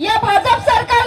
या भाजप सरकार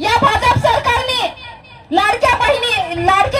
या भाजप सरकारने लाडक्या बहिणी लाडक्या